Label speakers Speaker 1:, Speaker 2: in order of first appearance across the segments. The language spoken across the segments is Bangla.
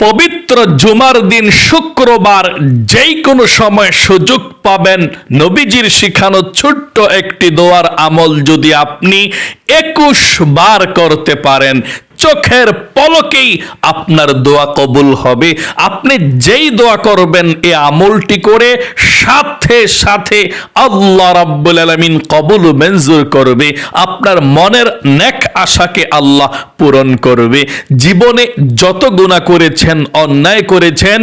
Speaker 1: পবিত্র জুমার দিন শুক্রবার যেই কোনো সময় সুযোগ পাবেন নবীজির শিখানো ছোট্ট একটি দোয়ার আমল যদি আপনি একুশ বার করতে পারেন। চোখের পলকেই আপনার দোয়া কবুল হবে। আপনি যেই দোয়া করবেন, এ আমলটি করে সাথে সাথে আল্লাহ রাব্বুল আলামিন কবুল মঞ্জুর করবে। আপনার মনের নেক আশাকে আল্লাহ পূরণ করবে। জীবনে যত গুণা করেছেন, অন্যায় করেছেন,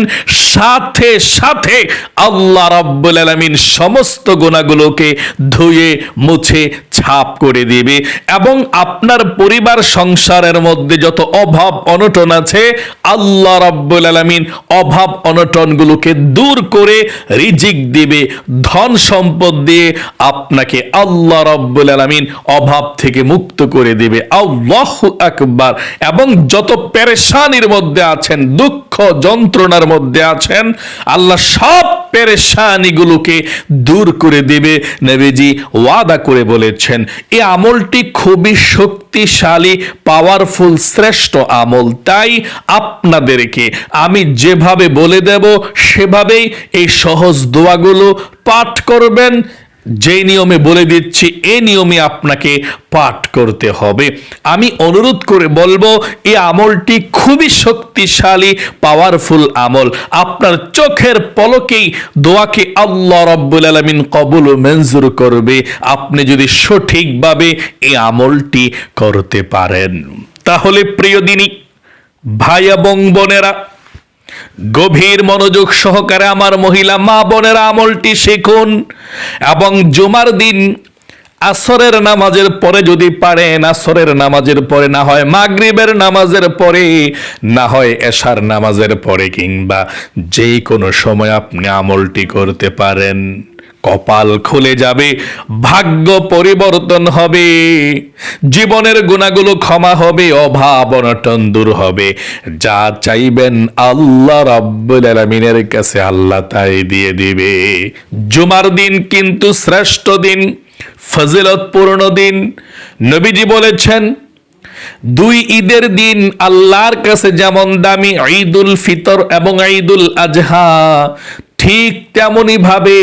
Speaker 1: সাথে সাথে আল্লাহ রাব্বুল আলামিন সমস্ত গুণাগুলোকে ধুয়ে, মুছে, ছাপ করে দেবে। এবং আপনার পরিবার, সংসারের মধ্যে যত অভাব অনটন আছে, আল্লাহ রাব্বুল আলামিন অভাব অনটনগুলোকে দূর করে রিজিক দিবে, ধন সম্পদ দিয়ে আপনাকে আল্লাহ রাব্বুল আলামিন অভাব থেকে মুক্ত করে দিবে। আল্লাহু আকবার। এবং যত পেরেশানির মধ্যে আছেন, দুঃখ যন্ত্রণার মধ্যে আছেন, আল্লাহ সব পেরেশানিগুলোকে দূর করে দেবে, নবীজি ওয়াদা করে বলেছেন। এই আমলটি খুবই শক্তিশালী পাওয়ারফুল শ্রেষ্ঠ আমল। তাই আপনাদেরকে আমি যেভাবে বলে দেব, সেভাবেই এই সহজ দোয়াগুলো পাঠ করবেন। যে নিয়মে বলে দিচ্ছি, এ নিয়মে আপনাকে পাঠ করতে হবে। আমি অনুরোধ করে বলব, এই আমলটি খুবই শক্তিশালী পাওয়ারফুল আমল। আপনার চোখের পলকেই দোয়াকে আল্লাহ রব্বুল আলমিন কবুল মঞ্জুর করবে। আপনি যদি সঠিকভাবে এই আমলটি করতে পারেন। তাহলে প্রিয় দিনী, ভাই এবং বোনেরা গভীর মনোযোগ সহকারে আমার মহিলা মা বোনের আমলটি শিখুন এবং জুমার দিন আসরের নামাজের পরে যদি পারেন, আসরের নামাজের পরে না হয় মাগরিবের নামাজের পরে, না হয় এশার নামাজের পরে কিংবা যে কোনো সময় আপনি আমলটি করতে পারেন। কপাল খুলে যাবে, ভাগ্য পরিবর্তন হবে। জীবনের গুণাগুলো ক্ষমা হবে, অভাব অনটন দূর হবে। যা চাইবেন আল্লাহ রাব্বুল আলামিনের কাছে আল্লাহ তাই দিয়ে দিবে। জুমার দিন কিন্তু শ্রেষ্ঠ দিন, ফজিলতপূর্ণ দিন। নবীজি বলেছেন, দুই ঈদের দিন আল্লাহর কাছে যেমন দামি ঈদুল ফিতর এবং ঈদুল আজহা ঠিক তেমনি ভাবে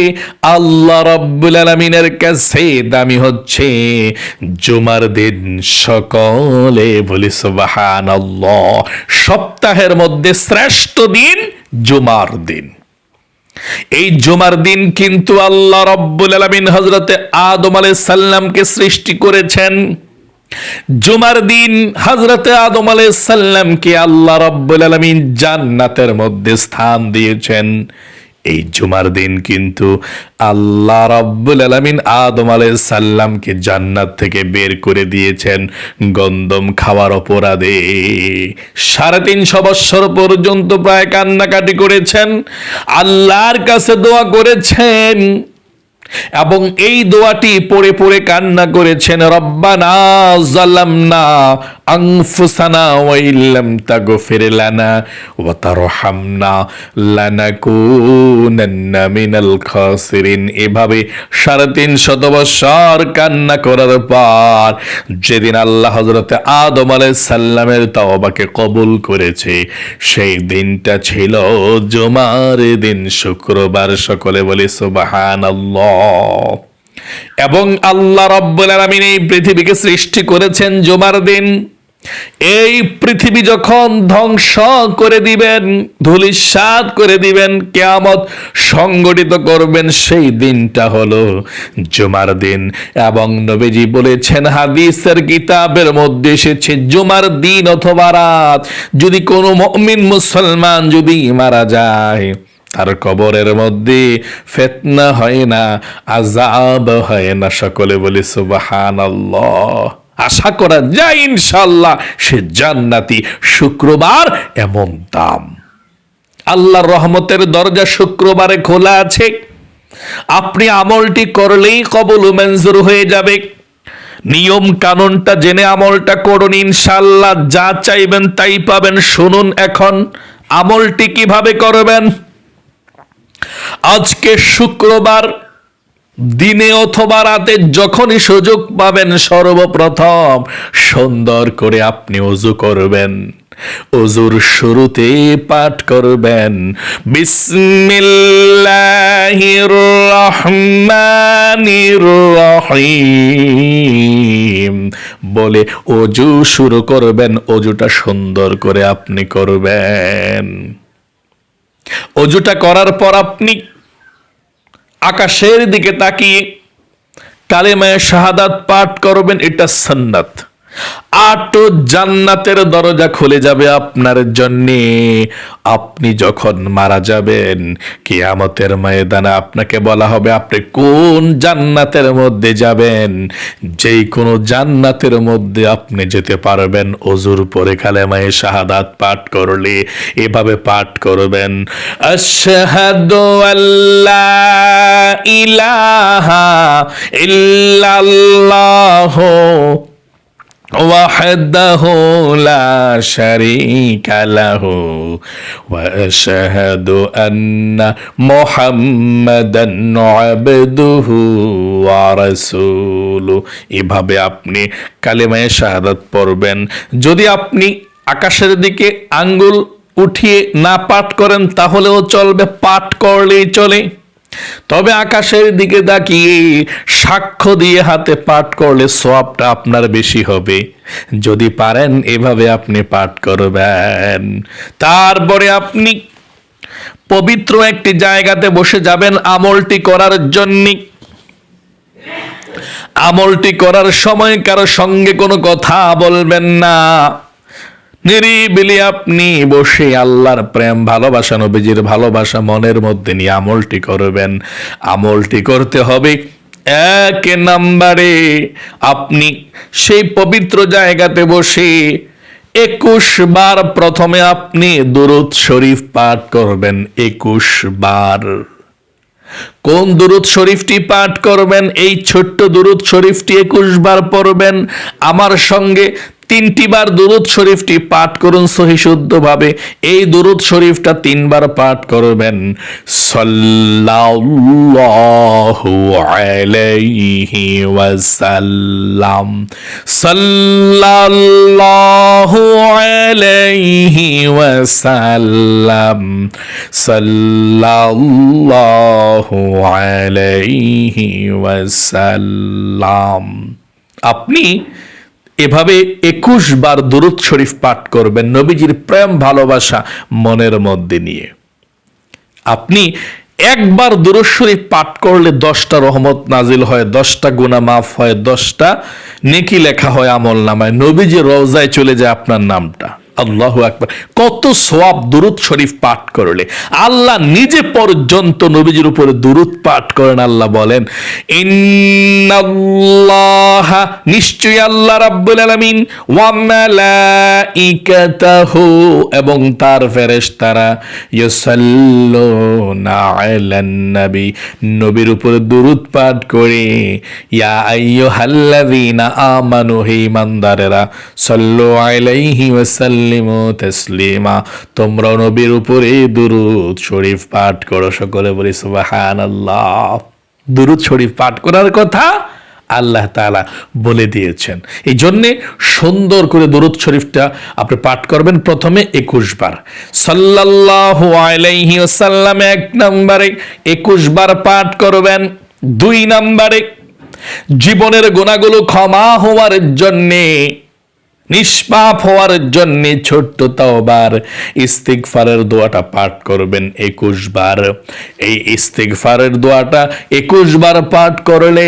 Speaker 1: আল্লাহ রব্বুল আলমিনের কাছে দামি হচ্ছে। জুমার দিন সকলে বলি সুবাহান সপ্তাহের মধ্যে শ্রেষ্ঠ দিন জুমার দিন। এই জুমার দিন কিন্তু আল্লাহ রব্বুল আলমিন হজরতে আদম আলাইহিস সাল্লামকে সৃষ্টি করেছেন। জুমার দিন হজরতে আদম আলাইহিস সাল্লামকে আল্লাহ রব্বুল আলমিন জান্নাতের মধ্যে স্থান দিয়েছেন। এই জুমার দিন কিন্তু আল্লাহ রাব্বুল আলামিন আদম সাল্লামকে জান্নাত থেকে বের করে দিয়েছেন গন্দম খাওয়ার অপরাধে। সাড়ে তিনশো বৎসর পর্যন্ত প্রায় কান্নাকাটি করেছেন, আল্লাহর কাছে দোয়া করেছেন এবং এই দোয়াটি পড়ে পড়ে কান্না করেছেন, রব্বানা জালামনা আনফুসানা ওয়া ইল্লাম তাগফির লানা ওয়া তারহামনা লানাকুনান্না মিনাল খাসিরিন এভাবে সাড়ে তিন শত বছর কান্না করার পর যেদিন আল্লাহ হযরতে আদম আলাইহিস সাল্লামের তওবাকে কবুল করেছে, সেই দিনটা ছিল জুমার দিন, শুক্রবার। সকলে বলে, সুবহানাল্লাহ। এবং আল্লাহ রব্বুল আলামিন এই পৃথিবীকে সৃষ্টি করেছেন জুমার দিন। এই পৃথিবী যখন ধ্বংস করে দিবেন, ধুলিসাৎ করে দিবেন, কেয়ামত সংগঠিত করবেন, সেই দিনটা হলো জুমার দিন। এবং নবীজি বলেছেন, হাদিসের কিতাবের মধ্যে এসেছে, জুমার দিন অথবা রাত, যদি কোনো মমিন মুসলমান যদি মারা যায়, তার কবরের মধ্যে ফেতনা হয় না আজাব হয় না সকলে বলি সুবাহান আশা করা যায় ইনশাল্লাহ সে জান্নাতি শুক্রবার এমন দাম। আল্লাহর রহমতের দরজা শুক্রবারে খোলা আছে। আপনি আমলটি করলেই কবল মঞ্জুর হয়ে যাবে। নিয়ম কানুনটা জেনে আমলটা করুন ইনশাল্লাহ যা চাইবেন তাই পাবেন। শুনুন এখন, আমলটি কীভাবে করবেন? আজকে শুক্রবার দিনে অথবা রাতে যখনই সুযোগ পাবেন সর্বপ্রথম সুন্দর করে আপনি অজু করবেন। অজুর শুরুতে পাঠ করবেন। বিসমিল্লাহির রহমানির রহিম বলে অজু শুরু করবেন অজুটা সুন্দর করে আপনি করবেন। অজুটা করার পর আপনি আকাশের দিকে তাকিয়ে কালেমায় শাহাদাত পাঠ করবেন এটা সন্ন্যত আটো জান্নাতের দরজা খুলে যাবে আপনার জন্যে। আপনি যখন মারা যাবেন, কিয়ামতের ময়দানে আপনাকে বলা হবে আপনি কোন জান্নাতের মধ্যে যাবেন? যেই কোনো জান্নাতের মধ্যে আপনি যেতে পারবেন, অজুর পরে কালেমায়ে শাহাদাত পাঠ করলে এভাবে পাঠ করবেন, আশহাদু ইলাহা ইল্লাল্লাহু وحده لا شريك له واشهد ان محمدا عبده ورسوله এভাবে আপনি কালেমায়ে শাহাদাত পড়বেন যদি আপনি আকাশের দিকে আঙ্গুল উঠিয়ে না পাঠ করেন তাহলেও চলবে পাঠ করলেই চলে তবে আকাশের দিকে তাকিয়ে সাক্ষ্য দিয়ে হাতে পাঠ করলে সবটা আপনার বেশি হবে। যদি পারেন এভাবে আপনি পাঠ করবেন। তারপরে আপনি পবিত্র একটি জায়গাতে বসে যাবেন আমলটি করার জন্য। আমলটি করার সময় কারও সঙ্গে কোনো কথা বলবেন না। নিরিবিলি আপনি বসে আল্লাহর প্রেম, ভালোবাসা, নবীজির ভালোবাসা মনের মধ্যে নিয়ে আমলটি করবেন। আমলটি করতে হবে এক নাম্বারে। আপনি সেই পবিত্র জায়গাতে বসে একুশ বার প্রথমে আপনি দুরুদ শরীফ পাঠ করবেন, একুশ বার। কোন দুরুদ শরীফটি পাঠ করবেন? এই ছোট্ট দুরুদ শরীফটি একুশ বার পড়বেন। আমার সঙ্গে তিনটি বার দুরুদ শরীফটি পাঠ করুন সহিশুদ্ধভাবে এই দুরুদ শরীফটা তিনবার পাঠ করবেন। সাল্লাল্লাহু আলাইহি ওয়াসাল্লাম। ওয়াসাল্লাম। ওয়াসাল্লাম। আপনি এভাবে একুশ বার দুরুদ শরীফ পাঠ করবেন নবীজির প্রেম, ভালোবাসা মনের মধ্যে নিয়ে। আপনি একবার দুরুদ শরীফ পাঠ করলে দশটা রহমত নাজিল হয়, দশটা গুণা মাফ হয়, দশটা নেকি লেখা হয় আমল নামায়। নবীজি রওজায় চলে যায় আপনার নামটা। আল্লাহ আকবার। কত সোয়াব দুরুদ শরীফ পাঠ করলে। আল্লাহ নিজে পর্যন্ত নবীজির উপরে দুরুদ পাঠ করেন, আল্লাহ বলেন, ইন্নাল্লাহ আল্লাহ রাব্বুল আলামিন, ওয়া মালাইকাতাহু এবং তার ফেরেশতারা, ইউসাল্লুনা আলান নবী নবীর উপরে দুরুদ পাঠ করে, ইয়া আইয়ুহাল্লাযীনা আমানু হে ইমানদারেরা সাল্লু আলাইহি ওয়াসাল্লিমু তাসলিমা, তোমরা নবীর উপরে দুরুদ শরীফ পাঠ করো। সকলে বলি, সুবহানাল্লাহ। দুরুদ শরীফ পাঠ করার কথা আল্লাহ তাআলা বলে দিয়েছেন। এই জন্যে সুন্দর করে দুরুদ শরীফটা আপনি পাঠ করবেন প্রথমে একুশ বার। সাল্লাল্লাহু আলাইহি ওয়াসাল্লাম এক নম্বরে একুশ বার পাঠ করবেন, দুই নম্বরে জীবনের গুণাগুলো ক্ষমা হওয়ার জন্যে নিষ্পাপ হওয়ার জন্য ছোট্ট তাওবার। ইস্তিগফারের দোয়াটা পাঠ করবেন একুশ বার। এই ইস্তিগফারের দোয়াটা একুশ বার পাঠ করলে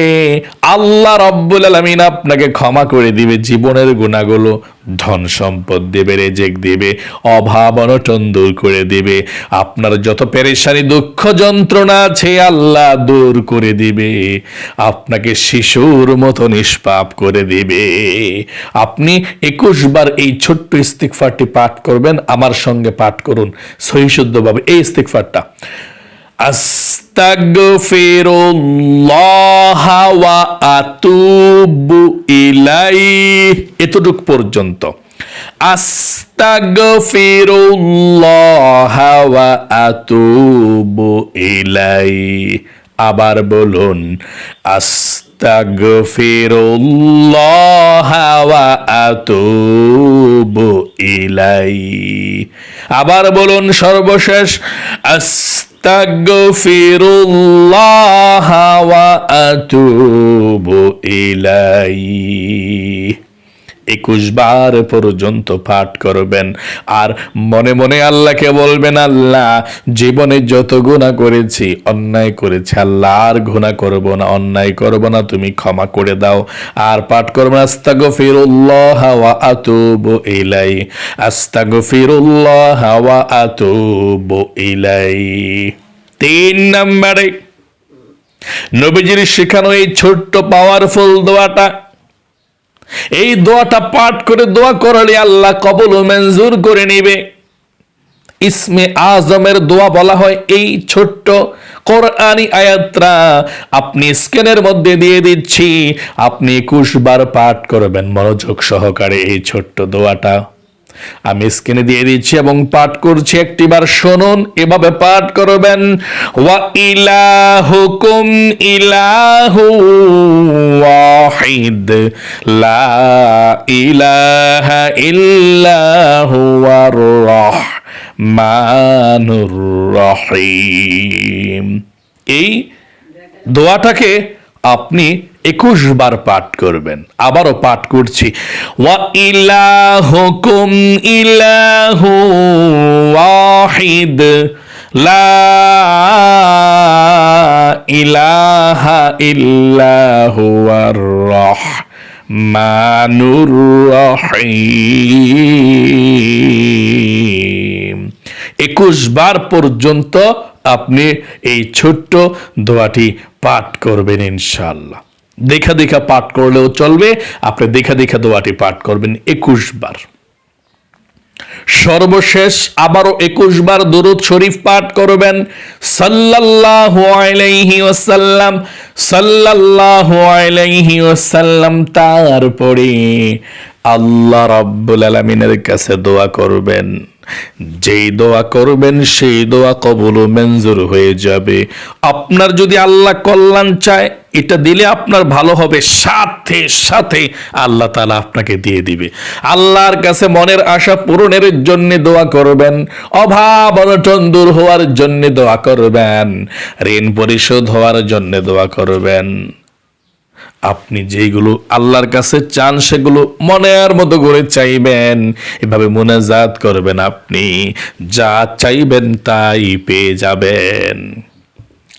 Speaker 1: আল্লাহ রব্বুল আলমিন আপনাকে ক্ষমা করে দিবে জীবনের গুণাগুলো ধন সম্পদ দেবে, রেজেক দিবে, অভাব অনটন দূর করে দিবে। আপনার যত পেরেশানি, দুঃখ যন্ত্রণা আছে, আল্লাহ দূর করে দিবে। আপনাকে শিশুর মতো নিষ্পাপ করে দিবে। আপনি একুশ বার এই ছোট্ট ইস্তিকফারটি পাঠ করবেন, আমার সঙ্গে পাঠ করুন। সহিশুদ্ধভাবে এই ইস্তিকফারটা আস্তাগফিরুল্লাহ ওয়া আতুবু ইলাইহি। এতটুক পর্যন্ত। আস্তাগফিরুল্লাহ ওয়া আতুবু ইলাইহি। আবার বলুন, আস্তাগফিরুল্লাহ ওয়া আতুবু ইলাই আবার বলুন সর্বশেষ আস্তাগফিরুল্লাহ ওয়া আতুবু ইলাই একুশ বার পর্যন্ত পাঠ করবেন। আর মনে মনে আল্লাহকে বলবেন, আল্লাহ, জীবনে যত গুণা করেছি, অন্যায় করেছি, আল্লাহ, আর গুণা করব না, অন্যায় করব না, তুমি ক্ষমা করে দাও। আর পাঠ করবেন, আস্তাগফিরুল্লাহ ওয়া আতুবু ইলাই। আস্তাগফিরুল্লাহ ওয়া আতুবু ইলাই। তিন নম্বরে, নবীজির শেখানো এই ছোট্ট পাওয়ারফুল দোয়াটা এই দোয়াটা পাঠ করে দোয়া করলে আল্লাহ কবল ও মঞ্জুর করে নেবে। ইসমে আজমের দোয়া বলা হয় এই ছোট্ট কোরআনি আয়াতরা আপনি স্ক্যানের মধ্যে দিয়ে দিচ্ছি। আপনি একুশ বার পাঠ করবেন, মনোযোগ সহকারে এই ছোট্ট দোয়াটা। আমি স্ক্রিনে দিয়ে দিচ্ছি এবং পাঠ করছি একটিবার শুনুন, এভাবে পাঠ করবেন। ওয়া ইলাহুকুম ইলাহু ওয়াহিদ, লা ইলাহা ইল্লাহু আর রহমানুর রহিম। এই দোয়াটাকে আপনি একুশ বার পাঠ করবেন। আবারও পাঠ করছি। ওয়া ইলাহুকুম ইলাহু ওয়াহিদ, লা ইলাহা ইল্লাহু আর রহমানুর রহিম। একুশ বার পর্যন্ত আপনি এই ছোট্ট দোয়াটি পাঠ করবেন ইনশাল্লাহ দেখা দেখা পাঠ করলেও চলবে। আপনি দেখা দেখা দোয়াটি পাঠ করবেন একুশ বার। সর্বশেষ আবারও একুশ বার দুরুদ শরীফ পাঠ করবেন। সাল্লাল্লাহু আলাইহি তারপরে আল্লাহ রাব্বুল আলামিনের কাছে দোয়া করবেন। যেই দোয়া করবেন, সেই দোয়া কবুল মঞ্জুর হয়ে যাবে। আপনার যদি আল্লাহ কল্যাণ চায় এটা দিলে আপনার ভালো হবে, সাথে সাথে আল্লাহ তালা আপনাকে দিয়ে দিবে। আল্লাহর কাছে মনের আশা পূরণের জন্য দোয়া করবেন, অভাব অনটন দূর হওয়ার জন্য দোয়া করবেন, ঋণ পরিশোধ হওয়ার জন্য দোয়া করবেন। আপনি যেগুলো আল্লাহর কাছে চান, সেগুলো মনের মতো করে চাইবেন, এভাবে মোনাজাত করবেন আপনি, যা চাইবেন তাই পেয়ে যাবেন।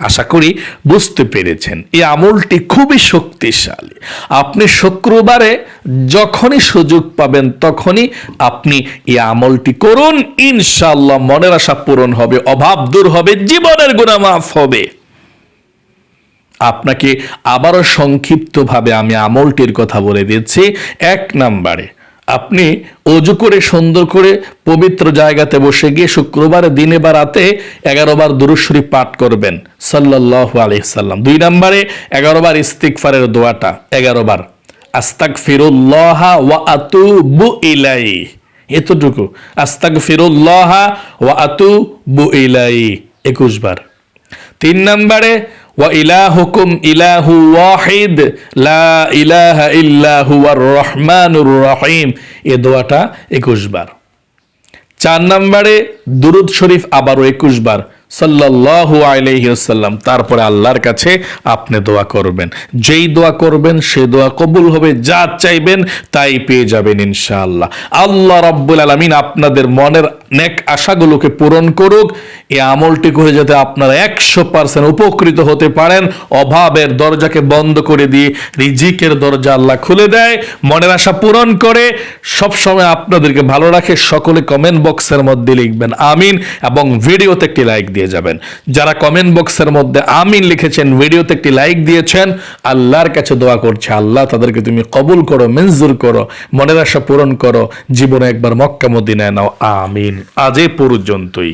Speaker 1: আশা করি বুঝতে পেরেছেন। এই আমলটি খুবই শক্তিশালী। আপনি শুক্রবারে যখনই সুযোগ পাবেন তখনই আপনি এই আমলটি করুন। ইনশাল্লাহ মনের আশা পূরণ হবে, অভাব দূর হবে, জীবনের গুণা মাফ হবে। আপনাকে আবারও সংক্ষিপ্তভাবে আমি আমলটির কথা বলে দিচ্ছি। এক নাম্বারে আপনি অজু করে, সুন্দর করে পবিত্র জায়গাতে বসে গিয়ে শুক্রবার দিনে বা রাতে এগারো বার দুরুশ্বরী পাঠ করবেন। সাল্লাহ আলহিসাল্লাম দুই নম্বরে এগারো বার ইস্তিকফারের দোয়াটা, এগারো বার। আস্তাক ফিরুল্লাহা ওয়া আতু বু ইলাই এতটুকু। আস্তাক ফিরুল্লাহা ওয়া আতু বু ইলাই একুশ বার। তিন নম্বরে তারপরে আল্লাহর কাছে আপনি দোয়া করবেন। যেই দোয়া করবেন, সে দোয়া কবুল হবে। যা চাইবেন, তাই পেয়ে যাবেন ইনশাআল্লাহ। আল্লাহ রাব্বুল আলামিন আপনাদের মনের নেক আশাগুলোকে পূরণ করুক। এই আমলটি করে যাতে আপনারা একশো পার্সেন্ট উপকৃত হতে পারেন, অভাবের দরজাকে বন্ধ করে দিয়ে রিজিকের দরজা আল্লাহ খুলে দেয়। মনের আশা পূরণ করে, সবসময় আপনাদেরকে ভালো রাখে, সকলে কমেন্ট বক্সের মধ্যে লিখবেন আমিন এবং ভিডিওতে একটি লাইক দিয়ে যাবেন। যারা কমেন্ট বক্সের মধ্যে আমিন লিখেছেন, ভিডিওতে একটি লাইক দিয়েছেন, আল্লাহর কাছে দোয়া করছে, আল্লাহ তাদেরকে তুমি কবুল করো, মঞ্জুর করো, মনের আশা পূরণ করো, জীবনে একবার মক্কা মদিনায় নাও, আমিন। আজ এ পর্যন্তই।